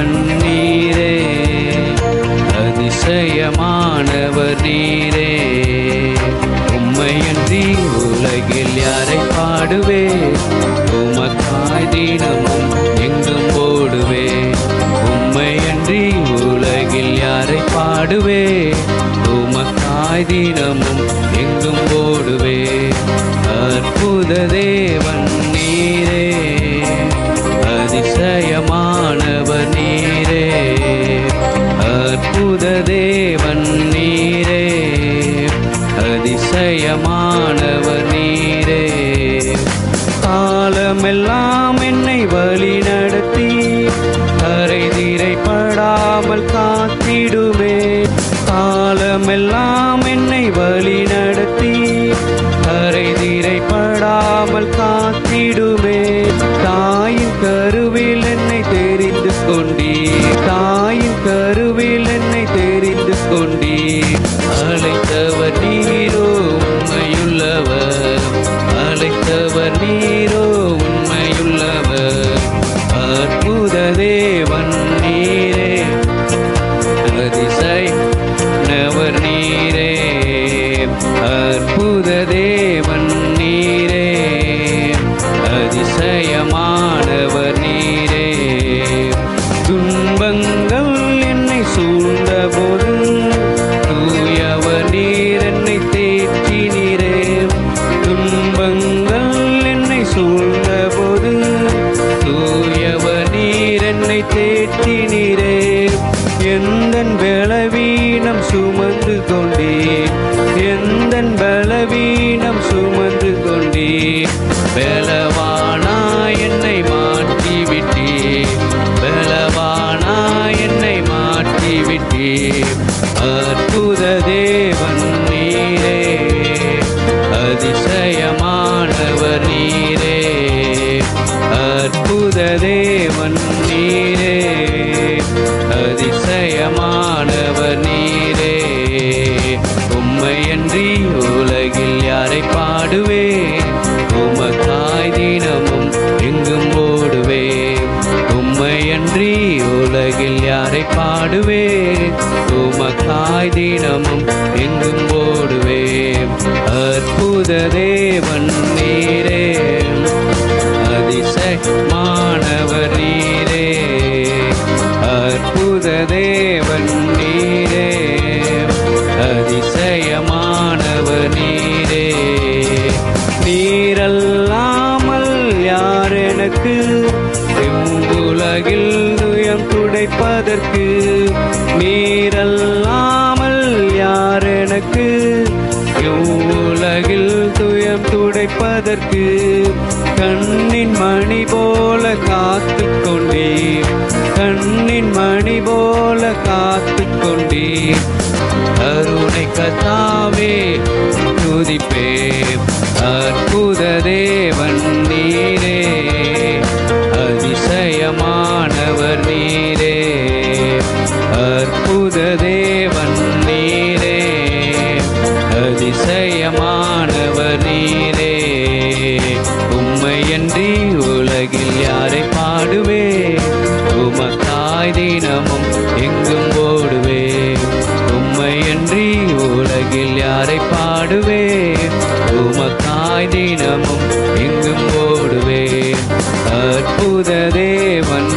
கண்ணீரே அதிசயமானவர் நீரே. உம்மையன்றி உலகில் யாரை பாடுவே உமக்காய் தினமும் எங்கும் ஓடுவே உம்மையன்றி உலகில் யாரை பாடுவே உமக்காய் தினமும் எங்கும் ஓடுவே அற்புத தேவன் நீரே. அதிசயமானவர் நீரே. காலமெல்லாம் என்னை வழி நடத்தி கரை திரைப்படாமல் காத்திடுமே. காலமெல்லாம் என்னை வழி நடத்தி கரை திரைப்படாமல் காத்திடுமே. அற்புத தேவன் நீரே அதிசயமானவர் நீரே. துன்பங்கள் என்னை சூழ்ந்த போது தூயவர் நீர் என்னை தேற்றினீரே. துன்பங்கள் என்னை சூழ்ந்த போது தூயவர் நீர் என்னை தேற்றினீரே. எந்த விளவீனம் சுமந்து கொண்டு தேவன் நீரே அதிசயமானவர் நீரே. அற்புத தேவன் நீரே அதிசயமானவர் நீரே. உம்மையன்றி உலகில் யாரை பாடுவே உலகில் பாடுவே உமக்காய் தினமும் எங்கும் ஓடுவே அற்புத தேவன் நீரே. அதிசயமானவர் நீரே. அற்புத தேவன் நீரே. அதிசயமானவர் நீரே. நீரல்லாமல் யார் எனக்கு? உலகில் துயம் உரைப்பதற்கு நீரல்லாமல் யார் எனக்கு? உலகில் துயம் துடைப்பதற்கு கண்ணின் மணி போல காத்து கொண்டே கண்ணின் மணி போல காத்து கொண்டே அருணை கத்தாவே துதிப்பே அற்புத தேவன் நீரே அதிசயமானவர் நீரே உம்மையன்றி உலகில் யாரை பாடுவே உமக்காய் தினமும் எங்கும் ஓடுவே உம்மையன்றி உலகில் யாரை பாடுவே உமக்காய் தினமும் எங்கும் ஓடுவே அற்புத தேவன்